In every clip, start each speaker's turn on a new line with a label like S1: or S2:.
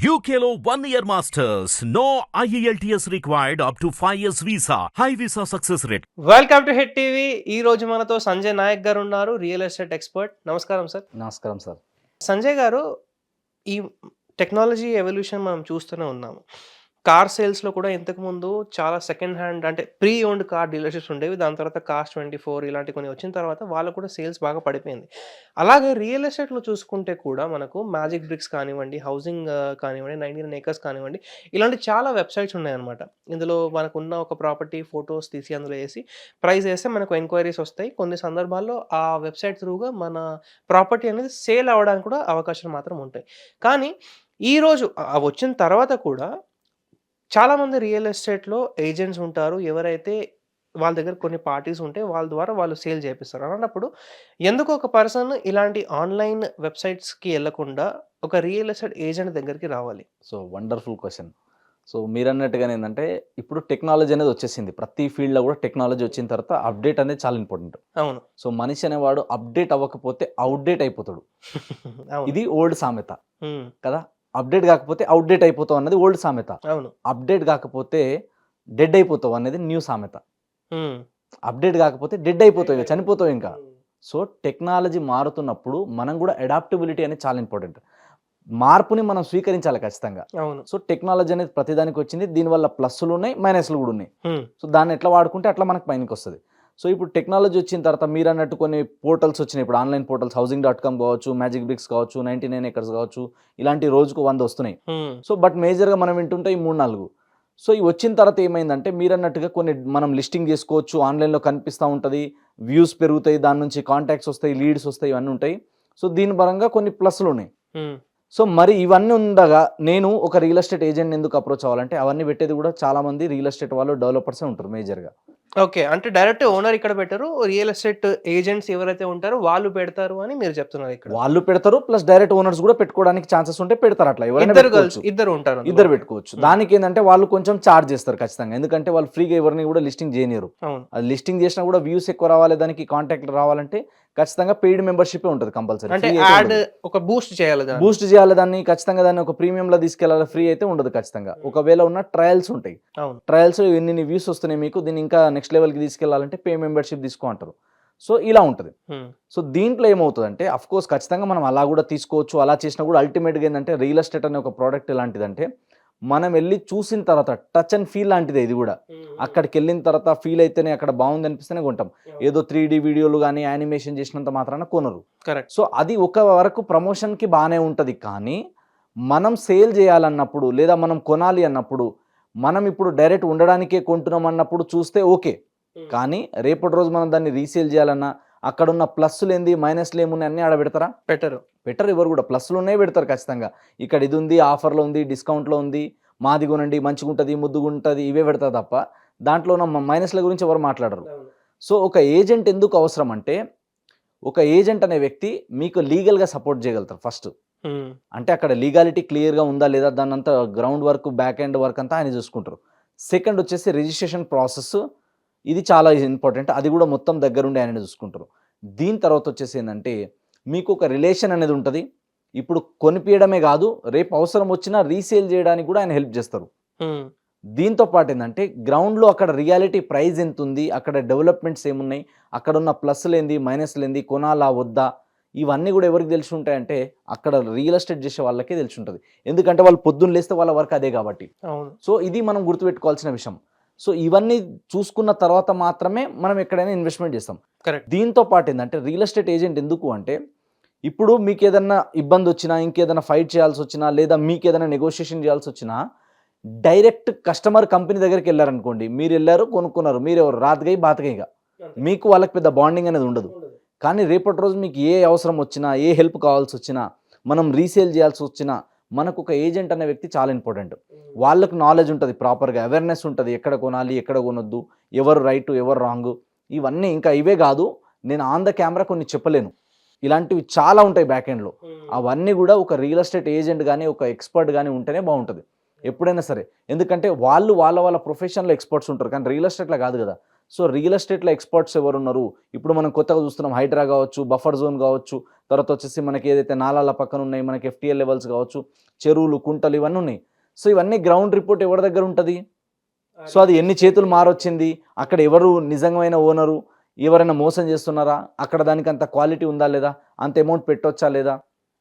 S1: One year masters. No E IELTS required up to 5 years visa. High visa success rate.
S2: Welcome to Hit TV ఈ రోజు మనతో సంజయ్ నాయక్ గారు ఉన్నారు real estate expert నమస్కారం sir
S3: నమస్కారం sir
S2: Sanjay గారు ఈ టెక్నాలజీ ఎవల్యూషన్ మనం చూస్తూనే ఉన్నాము కార్ సేల్స్లో కూడా ఇంతకుముందు చాలా సెకండ్ హ్యాండ్ అంటే ప్రీ ఓన్డ్ కార్ డీలర్షిప్స్ ఉండేవి. దాని తర్వాత కాస్ట్ ట్వంటీ ఫోర్ ఇలాంటి కొన్ని వచ్చిన తర్వాత వాళ్ళు కూడా సేల్స్ బాగా పడిపోయింది. అలాగే రియల్ ఎస్టేట్లో చూసుకుంటే కూడా మనకు మ్యాజిక్ బ్రిక్స్ కానివ్వండి హౌసింగ్ కానివ్వండి నైన్టీ నైన్ ఏకర్స్ కానివ్వండి ఇలాంటి చాలా వెబ్సైట్స్ ఉన్నాయన్నమాట. ఇందులో మనకు ఉన్న ఒక ప్రాపర్టీ ఫొటోస్ తీసి అందులో వేసి ప్రైస్ వేస్తే మనకు ఎంక్వైరీస్ వస్తాయి. కొన్ని సందర్భాల్లో ఆ వెబ్సైట్ త్రూగా మన ప్రాపర్టీ అనేది సేల్ అవ్వడానికి కూడా అవకాశాలు మాత్రం ఉంటాయి. కానీ ఈరోజు వచ్చిన తర్వాత కూడా చాలామంది రియల్ ఎస్టేట్లో ఏజెంట్స్ ఉంటారు. ఎవరైతే వాళ్ళ దగ్గర కొన్ని పార్టీస్ ఉంటే వాళ్ళ ద్వారా వాళ్ళు సేల్ చేపిస్తారు. అన్నప్పుడు ఎందుకు ఒక పర్సన్ ఇలాంటి ఆన్లైన్ వెబ్సైట్స్కి వెళ్ళకుండా ఒక రియల్ ఎస్టేట్ ఏజెంట్ దగ్గరికి రావాలి?
S3: సో వండర్ఫుల్ క్వశ్చన్ సో మీరు అన్నట్టుగానే ఏంటంటే ఇప్పుడు టెక్నాలజీ అనేది వచ్చేసింది. ప్రతి ఫీల్డ్లో కూడా టెక్నాలజీ వచ్చిన తర్వాత అప్డేట్ అనేది చాలా ఇంపార్టెంట్.
S2: అవును.
S3: సో మనిషి అనేవాడు అప్డేట్ అవ్వకపోతే అవుట్డేట్ అయిపోతాడు. ఇది ఓల్డ్ సామెత. కదా? అప్డేట్ కాకపోతే అవుట్డేట్ అయిపోతావు అన్నది ఓల్డ్ సామెత.
S2: అవును.
S3: అప్డేట్ కాకపోతే డెడ్ అయిపోతావు అనేది న్యూ సామెత. అప్డేట్ కాకపోతే డెడ్ అయిపోతావు ఇంకా చనిపోతావు ఇంకా. సో టెక్నాలజీ మారుతున్నప్పుడు మనం కూడా అడాప్టబిలిటీ అనేది చాలా ఇంపార్టెంట్. మార్పుని మనం స్వీకరించాలి ఖచ్చితంగా.
S2: అవును.
S3: సో టెక్నాలజీ అనేది ప్రతిదానికి వచ్చింది దీనివల్ల ప్లస్లు ఉన్నాయి మైనస్లు కూడా ఉన్నాయి. సో దాన్ని ఎట్లా వాడుకుంటే అట్లా మనకు పైనకి వస్తుంది. సో ఇప్పుడు టెక్నాలజీ వచ్చిన తర్వాత మీరు అన్నట్టు కొన్ని పోర్టల్స్ వచ్చినాయి. ఇప్పుడు online portals housing dot com కావచ్చు మ్యాజిక్ బ్రిక్స్ కావచ్చు నైంటీ నైన్ ఎకర్స్ కావచ్చు ఇలాంటి రోజుకు వంద వస్తున్నాయి. సో బట్ మేజర్గా మనం వింటుంటే ఈ మూడు నాలుగు. సో ఇవి వచ్చిన తర్వాత ఏమైందంటే మీరు అన్నట్టుగా కొన్ని మనం లిస్టింగ్ చేసుకోవచ్చు ఆన్లైన్లో కనిపిస్తూ ఉంటుంది వ్యూస్ పెరుగుతాయి దాని నుంచి కాంటాక్ట్స్ వస్తాయి లీడ్స్ వస్తాయి ఇవన్నీ ఉంటాయి. సో దీని పరంగా కొన్ని ప్లస్లు ఉన్నాయి. సో మరి ఇవన్నీ ఉండగా నేను ఒక రియల్ ఎస్టేట్ ఏజెంట్ ఎందుకు అప్రోచ్ అవ్వాలంటే అవన్నీ పెట్టేది కూడా చాలా మంది రియల్ ఎస్టేట్ వాళ్ళు డెవలపర్సే ఉంటారు మేజర్గా.
S2: ఓకే. అంటే డైరెక్ట్ ఓనర్ ఇక్కడ పెట్టరు. రియల్ ఎస్టేట్ ఏజెంట్స్ ఎవరైతే ఉంటారో వాళ్ళు పెడతారు అని మీరు చెప్తున్నారు ఇక్కడ.
S3: వాళ్ళు పెడతారు ప్లస్ డైరెక్ట్ ఓనర్స్ కూడా పెట్టుకోవడానికి ఛాన్సెస్ ఉంటే పెడతారు అట్లా. ఎవరైనా
S2: ఇద్దరు
S3: పెట్టుకోవచ్చు.
S2: గర్ల్స్ ఇద్దరు ఉంటారు అందులో.
S3: ఇద్దరు పెట్టుకోవచ్చు. దానికి ఏంటంటే వాళ్ళు కొంచెం చార్జ్ చేస్తారు ఖచ్చితంగా. ఎందుకంటే వాళ్ళు ఫ్రీగా ఎవరిని కూడా లిస్టింగ్ చేయనియరు.
S2: అవును.
S3: అది లిస్టింగ్ చేసినా కూడా వ్యూస్ ఎక్కువ రావాలి దానికి కాంటాక్ట్ రావాలంటే ఖచ్చితంగా పెయిడ్ మెంబర్షిప్ ఉంటుంది కంపల్సరీ.
S2: అంటే యాడ్ ఒక బూస్ట్ చేయాలి దాన్ని.
S3: బూస్ట్ చేయాలి దాన్ని ఖచ్చితంగా దాన్ని ఒక ప్రీమియం లో తీసుకెళ్ళాలి ఫ్రీ అయితే ఉండదు ఖచ్చితంగా. ఒకవేళ ఉన్న ట్రయల్స్ ఉంటాయి.
S2: అవును.
S3: ట్రయల్స్ ఎన్ని వ్యూస్ వస్తున్నాయి మీకు దీన్ని ఇంకా నెక్స్ట్ లెవెల్కి తీసుకెళ్ళాలంటే పే మెంబర్షిప్ తీసుకో అంటారు. సో ఇలా ఉంటుంది. సో దీంట్లో ఏమవుతుందంటే అఫ్ కోర్స్ ఖచ్చితంగా మనం అలా కూడా తీసుకోవచ్చు అలా చేసినా కూడా అల్టిమేట్గా ఏంటంటే రియల్ ఎస్టేట్ అనే ఒక ప్రోడక్ట్ ఎలాంటిదంటే మనం వెళ్ళి చూసిన తర్వాత టచ్ అండ్ ఫీల్ లాంటిదే ఇది కూడా. అక్కడికి వెళ్ళిన తర్వాత ఫీల్ అయితేనే అక్కడ బాగుంది అనిపిస్తేనే కొంటాం. ఏదో త్రీ డీ వీడియోలు కానీ యానిమేషన్ చేసినంత మాత్రాన కొనరు.
S2: కరెక్ట్
S3: సో అది ఒక వరకు ప్రమోషన్కి బాగానే ఉంటుంది కానీ మనం సేల్ చేయాలన్నప్పుడు లేదా మనం కొనాలి అన్నప్పుడు మనం ఇప్పుడు డైరెక్ట్ ఉండడానికే కొంటున్నాం అన్నప్పుడు చూస్తే ఓకే. కానీ రేపటి రోజు మనం దాన్ని రీసేల్ చేయాలన్నా అక్కడ ఉన్న ప్లస్లు ఏంది మైనస్లు ఏమున్నాయి అన్నీ ఆడ పెడతారా?
S2: పెట్టరు.
S3: పెట్టరు ఎవరు కూడా. ప్లస్లు ఉన్నాయి పెడతారు ఖచ్చితంగా. ఇక్కడ ఇది ఉంది ఆఫర్లో ఉంది డిస్కౌంట్లో ఉంది మాది కొనండి మంచిగా ఉంటుంది ముద్దుగా ఉంటుంది ఇవే పెడతారు తప్ప దాంట్లో ఉన్న మైనస్ల గురించి ఎవరు మాట్లాడరు. సో ఒక ఏజెంట్ ఎందుకు అవసరం అంటే ఒక ఏజెంట్ అనే వ్యక్తి మీకు లీగల్గా సపోర్ట్ చేయగలుగుతారు ఫస్ట్. అంటే అక్కడ లీగాలిటీ క్లియర్గా ఉందా లేదా దాని అంతా ground work back end work అంతా ఆయన చూసుకుంటారు. సెకండ్ వచ్చేసి రిజిస్ట్రేషన్ ప్రాసెస్. ఇది చాలా ఇంపార్టెంట్. అది కూడా మొత్తం దగ్గరుండి ఆయన చూసుకుంటారు. దీని తర్వాత వచ్చేసి ఏంటంటే మీకు ఒక రిలేషన్ అనేది ఉంటుంది. ఇప్పుడు కొనిపించడమే కాదు రేపు అవసరం వచ్చినా రీసేల్ చేయడానికి కూడా ఆయన హెల్ప్ చేస్తారు. దీంతో పాటు ఏంటంటే గ్రౌండ్లో అక్కడ రియాలిటీ ప్రైస్ ఎంత ఉంది అక్కడ డెవలప్మెంట్స్ ఏమున్నాయి అక్కడ ఉన్న ప్లస్లు ఏంది మైనస్లు ఏంది కొనాలా వద్దా ఇవన్నీ కూడా ఎవరికి తెలిసి ఉంటాయంటే అక్కడ రియల్ ఎస్టేట్ చేసే వాళ్ళకే తెలిసి ఉంటుంది ఎందుకంటే వాళ్ళు పొద్దున్న లేస్తే వాళ్ళ వర్క్ అదే కాబట్టి. సో ఇది మనం గుర్తుపెట్టుకోవాల్సిన విషయం. సో ఇవన్నీ చూసుకున్న తర్వాత మాత్రమే మనం ఎక్కడైనా ఇన్వెస్ట్మెంట్ చేస్తాం.
S2: కరెక్ట్
S3: దీంతో పాటు ఏంటంటే రియల్ ఎస్టేట్ ఏజెంట్ ఎందుకు అంటే ఇప్పుడు మీకు ఏదైనా ఇబ్బంది వచ్చినా ఇంకేదైనా ఫైట్ చేయాల్సి వచ్చినా లేదా మీకు ఏదైనా నెగోషియేషన్ చేయాల్సి వచ్చినా డైరెక్ట్ కస్టమర్ కంపెనీ దగ్గరికి వెళ్ళారనుకోండి మీరు వెళ్ళారు కొనుక్కున్నారు మీరు ఎవరు? రాతగై బాతగైగా మీకు వాళ్ళకి పెద్ద బాండింగ్ అనేది ఉండదు. కానీ రేపటి రోజు మీకు ఏ అవసరం వచ్చినా ఏ హెల్ప్ కావాల్సి వచ్చినా మనం రీసేల్ చేయాల్సి వచ్చినా మనకు ఒక ఏజెంట్ అనే వ్యక్తి చాలా ఇంపార్టెంట్. వాళ్ళకు నాలెడ్జ్ ఉంటుంది ప్రాపర్గా అవేర్నెస్ ఉంటుంది ఎక్కడ కొనాలి ఎక్కడ కొనొద్దు ఎవరు రైట్ ఎవరు రాంగ్ ఇవన్నీ ఇంకా ఇవే కాదు నేను ఆన్ ద కెమెరా కొన్ని చెప్పలేను. ఇలాంటివి చాలా ఉంటాయి బ్యాక్ ఎండ్లో. అవన్నీ కూడా ఒక రియల్ ఎస్టేట్ ఏజెంట్ కానీ ఒక ఎక్స్పర్ట్ కానీ ఉంటేనే బాగుంటుంది. ఎప్పుడైనా సరే. ఎందుకంటే వాళ్ళు వాళ్ళ వాళ్ళ ప్రొఫెషన్లో ఎక్స్పర్ట్స్ ఉంటారు కానీ రియల్ ఎస్టేట్లో కాదు కదా. సో రియల్ ఎస్టేట్లో ఎక్స్పర్ట్స్ ఎవరు ఉన్నారు ఇప్పుడు మనం కొత్తగా చూస్తున్నాం హైడ్రా కావచ్చు బఫర్ జోన్ కావచ్చు తర్వాత వచ్చేసి మనకి ఏదైతే నాలాల పక్కన ఉన్నాయి మనకి ఎఫ్టీఎల్ లెవెల్స్ కావచ్చు చెరువులు కుంటలు ఇవన్నీ ఉన్నాయి. సో ఇవన్నీ గ్రౌండ్ రిపోర్ట్ ఎవరి దగ్గర ఉంటుంది? సో అది ఎన్ని చేతులు మారొచ్చింది? అక్కడ ఎవరు నిజమైన ఓనరు? ఎవరైనా మోసం చేస్తున్నారా? అక్కడ దానికి అంత క్వాలిటీ ఉందా లేదా? అంత అమౌంట్ పెట్టొచ్చా లేదా?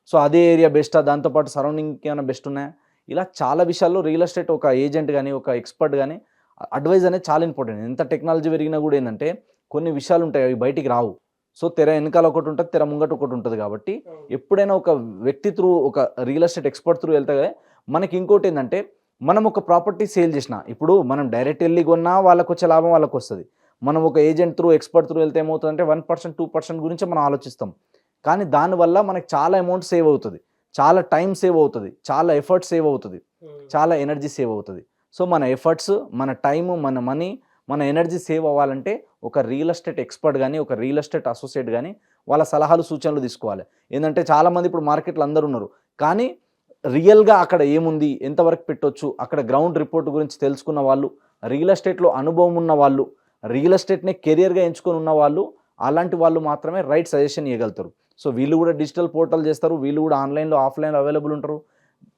S3: సో అదే ఏరియా బెస్టా దాంతోపాటు సరౌండింగ్కి ఏమైనా బెస్ట్ ఉన్నాయా? ఇలా చాలా విషయాల్లో రియల్ ఎస్టేట్ ఒక ఏజెంట్ కానీ ఒక ఎక్స్పర్ట్ కానీ అడ్వైజ్ అనేది చాలా ఇంపార్టెంట్. ఎంత టెక్నాలజీ పెరిగినా కూడా ఏంటంటే కొన్ని విషయాలు ఉంటాయి అవి బయటికి రావు. సో తెర వెనకాల ఒకటి ఉంటుంది తెర ముంగట ఒకటి ఉంటుంది కాబట్టి ఎప్పుడైనా ఒక వ్యక్తి త్రూ ఒక రియల్ ఎస్టేట్ ఎక్స్పర్ట్ త్రూ వెళ్తే మనకి ఇంకోటి ఏంటంటే మనం ఒక ప్రాపర్టీ సేల్ చేసిన ఇప్పుడు మనం డైరెక్ట్ వెళ్ళి కొన్నా వాళ్ళకి వచ్చే లాభం వాళ్ళకి వస్తుంది. మనం ఒక ఏజెంట్ త్రూ ఎక్స్పర్ట్ త్రూ వెళ్తే ఏమవుతుందంటే వన్ పర్సెంట్ టూ పర్సెంట్ గురించి మనం ఆలోచిస్తాం. కానీ దానివల్ల మనకి చాలా అమౌంట్ సేవ్ అవుతుంది. చాలా టైం సేవ్ అవుతుంది. చాలా ఎఫర్ట్ సేవ్ అవుతుంది. చాలా ఎనర్జీ సేవ్ అవుతుంది. సో మన ఎఫర్ట్స్ మన టైము మన మనీ మన ఎనర్జీ సేవ్ అవ్వాలంటే ఒక రియల్ ఎస్టేట్ ఎక్స్పర్ట్ కానీ ఒక రియల్ ఎస్టేట్ అసోసియేట్ కానీ వాళ్ళ సలహాలు సూచనలు తీసుకోవాలి. ఏంటంటే చాలామంది ఇప్పుడు మార్కెట్లో అందరూ ఉన్నారు. కానీ రియల్గా అక్కడ ఏముంది ఎంతవరకు పెట్టొచ్చు అక్కడ గ్రౌండ్ రిపోర్ట్ గురించి తెలుసుకున్న వాళ్ళు రియల్ ఎస్టేట్లో అనుభవం ఉన్న వాళ్ళు రియల్ ఎస్టేట్నే కెరియర్గా ఎంచుకొని ఉన్న వాళ్ళు అలాంటి వాళ్ళు మాత్రమే రైట్ సజెషన్ ఇవ్వగలుగుతారు సో వీళ్ళు కూడా డిజిటల్ పోర్టల్ చేస్తారు వీళ్ళు కూడా ఆన్లైన్లో ఆఫ్లైన్లో అవైలబుల్ ఉంటారు.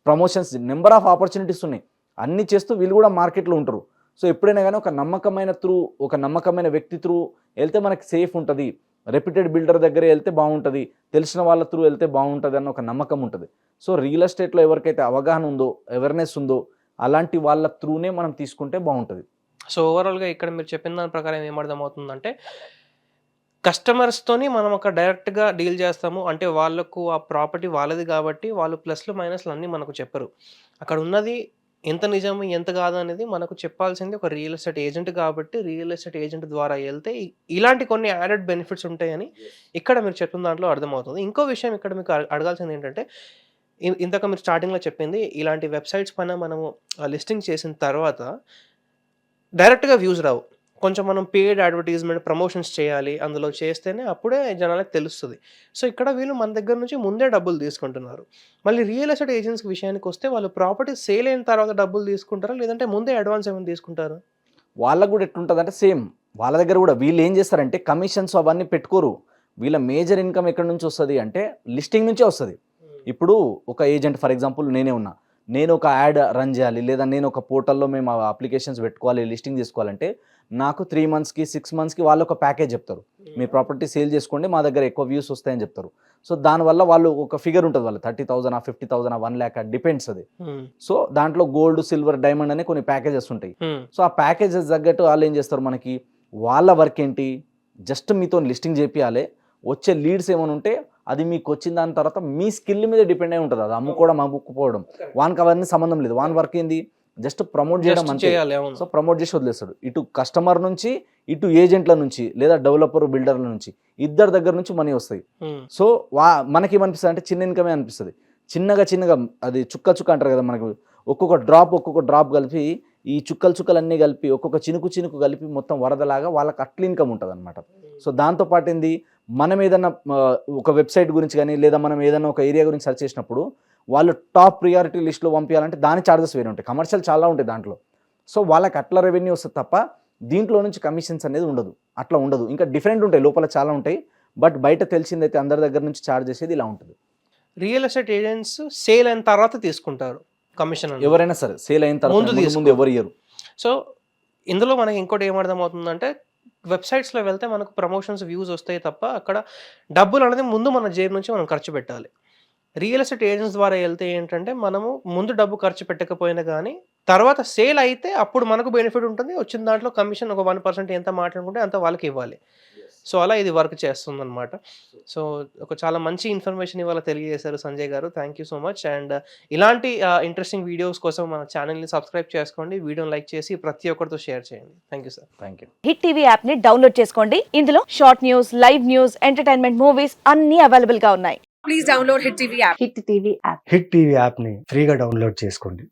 S3: ప్రమోషన్స్ నెంబర్ ఆఫ్ ఆపర్చునిటీస్ ఉన్నాయి. అన్ని చేస్తూ వీళ్ళు కూడా మార్కెట్లో ఉంటారు. సో ఎప్పుడైనా కానీ ఒక నమ్మకమైన త్రూ ఒక నమ్మకమైన వ్యక్తి త్రూ వెళ్తే మనకి సేఫ్ ఉంటుంది. రెప్యూటెడ్ బిల్డర్ దగ్గర వెళ్తే బాగుంటుంది. తెలిసిన వాళ్ళ త్రూ వెళ్తే బాగుంటుంది అన్న ఒక నమ్మకం ఉంటుంది. సో రియల్ ఎస్టేట్లో ఎవరికైతే అవగాహన ఉందో అవేర్నెస్ ఉందో అలాంటి వాళ్ళ త్రూనే మనం తీసుకుంటే బాగుంటుంది.
S2: సో ఓవరాల్గా ఇక్కడ మీరు చెప్పిన దాని ప్రకారం ఏం అర్థమవుతుందంటే కస్టమర్స్తోని మనం ఒక డైరెక్ట్గా డీల్ చేస్తాము. అంటే వాళ్ళకు ఆ ప్రాపర్టీ వాళ్ళది కాబట్టి వాళ్ళు ప్లస్లు మైనస్లు అన్నీ మనకు చెప్పరు. అక్కడ ఉన్నది ఎంత నిజం ఎంత కాదు అనేది మనకు చెప్పాల్సింది ఒక రియల్ ఎస్టేట్ ఏజెంట్ కాబట్టి రియల్ ఎస్టేట్ ఏజెంట్ ద్వారా వెళ్తే ఇలాంటి కొన్ని యాడెడ్ బెనిఫిట్స్ ఉంటాయని ఇక్కడ మీరు చెప్పిన దాంట్లో అర్థమవుతుంది. ఇంకో విషయం ఇక్కడ మీకు అడ- అడగాల్సింది ఏంటంటే ఇ- ఇందాక మీరు స్టార్టింగ్లో చెప్పింది ఇలాంటి వెబ్సైట్స్ పైన మనము లిస్టింగ్ చేసిన తర్వాత డైరెక్ట్గా వ్యూస్ రావు. కొంచెం మనం పేడ్ అడ్వర్టైజ్మెంట్ ప్రమోషన్స్ చేయాలి. అందులో చేస్తేనే అప్పుడే జనాలకు తెలుస్తుంది. సో ఇక్కడ వీళ్ళు మన దగ్గర నుంచి ముందే డబ్బులు తీసుకుంటున్నారు. మళ్ళీ రియల్ ఎస్టేట్ ఏజెంట్స్ విషయానికి వస్తే వాళ్ళు ప్రాపర్టీ సేల్ అయిన తర్వాత డబ్బులు తీసుకుంటారా? లేదంటే ముందే అడ్వాన్స్ ఏమైనా తీసుకుంటారా?
S3: వాళ్ళకు కూడా ఎట్లుంటుంది అంటే సేమ్ వాళ్ళ దగ్గర కూడా వీళ్ళు ఏం చేస్తారంటే కమిషన్స్ అవన్నీ పెట్టుకోరు. వీళ్ళ మేజర్ ఇన్కమ్ ఎక్కడి నుంచి వస్తుంది అంటే లిస్టింగ్ నుంచే వస్తుంది. ఇప్పుడు ఒక ఏజెంట్ ఫర్ ఎగ్జాంపుల్ నేనే ఉన్నా. నేను ఒక యాడ్ రన్ చేయాలి లేదా నేను ఒక పోర్టల్లో మేము అప్లికేషన్స్ పెట్టుకోవాలి లిస్టింగ్ చేసుకోవాలంటే నాకు త్రీ మంత్స్కి సిక్స్ మంత్స్కి వాళ్ళు ఒక ప్యాకేజ్ చెప్తారు. మీ ప్రాపర్టీ సేల్ చేసుకోండి మా దగ్గర ఎక్కువ వ్యూస్ వస్తాయని చెప్తారు. సో దానివల్ల వాళ్ళు ఒక ఫిగర్ ఉంటుంది వాళ్ళు థర్టీ థౌసండ్ ఆ ఫిఫ్టీ థౌసండ్ ఆ వన్ ల్యాక్ డిపెండ్స్ అది.
S2: Hmm.
S3: సో దాంట్లో గోల్డ్ సిల్వర్ డైమండ్ అనే కొన్ని ప్యాకేజెస్ ఉంటాయి.
S2: Hmm.
S3: సో ఆ ప్యాకేజెస్ తగ్గట్టు వాళ్ళు ఏం చేస్తారు మనకి? వాళ్ళ వర్క్ ఏంటి? జస్ట్ మీతో లిస్టింగ్ చేపియాలి. వచ్చే లీడ్స్ ఏమైనా ఉంటే అది మీకు వచ్చిన దాని తర్వాత మీ స్కిల్ మీద డిపెండ్ అయి ఉంటుంది. అది అమ్ముకోవడం అమ్ముకుపోవడం. వానికి అవన్నీ సంబంధం లేదు. వాని వర్క్ ఏంది? జస్ట్ ప్రమోట్ చేయడం అంతే.
S2: అవును.
S3: సో ప్రమోట్ చేసి వదిలేస్తాడు. ఇటు కస్టమర్ నుంచి ఇటు ఏజెంట్ల నుంచి లేదా డెవలపర్ బిల్డర్ల నుంచి ఇద్దరి దగ్గర నుంచి మనీ వస్తాయి. సో వా మనకి ఏమనిపిస్తుంది అంటే చిన్న ఇన్కమే అనిపిస్తుంది. చిన్నగా చిన్నగా అది చుక్క చుక్క అంటారు కదా మనకి. ఒక్కొక్క డ్రాప్ ఒక్కొక్క డ్రాప్ కలిపి ఈ చుక్కలు చుక్కలు అన్నీ కలిపి ఒక్కొక్క చినుకు చినుకు కలిపి మొత్తం వరదలాగా వాళ్ళకి అట్ల ఇన్కమ్ ఉంటుంది అనమాట సో దాంతోపాటు ఏంది మనం ఏదన్నా ఆ, ఒక వెబ్సైట్ గురించి కానీ లేదా మనం ఏదైనా ఒక ఏరియా గురించి సెర్చ్ చేసినప్పుడు వాళ్ళు టాప్ ప్రియారిటీ లిస్ట్లో పంపించాలంటే దాని ఛార్జెస్ వేరే ఉంటాయి. కమర్షియల్ చాలా ఉంటాయి దాంట్లో. సో వాళ్ళకి అట్లా రెవెన్యూ వస్తుంది తప్ప దీంట్లో నుంచి కమిషన్స్ అనేది ఉండదు. అట్లా ఉండదు. ఇంకా డిఫరెంట్ ఉంటాయి లోపల చాలా ఉంటాయి. బట్ బయట తెలిసిందైతే అందరి దగ్గర నుంచి ఛార్జ్ చేసేది ఇలా ఉంటుంది.
S2: రియల్ ఎస్టేట్ ఏజెంట్స్ సేల్ అయిన తర్వాత తీసుకుంటారు. కమిషన్.
S3: ఎవరైనా సరే సేల్ అయిన తర్వాత
S2: ముందు.
S3: ఎవరు ఇయ్యరు
S2: సో ఇందులో మనకి ఇంకోటి ఏమర్థం అవుతుందంటే వెబ్సైట్స్లో వెళ్తే మనకు ప్రమోషన్స్ వ్యూస్ వస్తాయి తప్ప అక్కడ డబ్బులు అనేది ముందు మన జేబు నుంచి మనం ఖర్చు పెట్టాలి రియల్ ఎస్టేట్ ఏజెంట్స్ ద్వారా వెళ్తే ఏంటంటే మనము ముందు డబ్బు ఖర్చు పెట్టకపోయినా కానీ తర్వాత సేల్ అయితే అప్పుడు మనకు బెనిఫిట్ ఉంటుంది వచ్చిన దాంట్లో కమిషన్ ఒక వన్ పర్సెంట్ ఎంత మాట్లాడుకుంటే అంత వాళ్ళకి ఇవ్వాలి సో అలా ఇది వర్క్ చేస్తుంది అనమాట సో ఒక చాలా మంచి ఇన్ఫర్మేషన్ ఇవాళ తెలియజేశారు సంజయ్ గారు. Thank you so much. And ఇలాంటి ఇంట్రెస్టింగ్ వీడియోస్ కోసం మన ఛానల్ని సబ్స్క్రైబ్ చేసుకోండి. వీడియోని లైక్ చేసి ప్రతి ఒక్కరితో షేర్ చేయండి. Thank you sir.
S3: Thank you.
S4: Hit TV యాప్ని డౌన్లోడ్ చేసుకోండి. ఇందులో short news live news entertainment movies అన్ని అవైలబుల్గా ఉన్నాయి.
S5: Please download Hit TV app.
S4: Hit TV app
S6: Hit TV యాప్ని ఫ్రీగా డౌన్లోడ్ చేసుకోండి.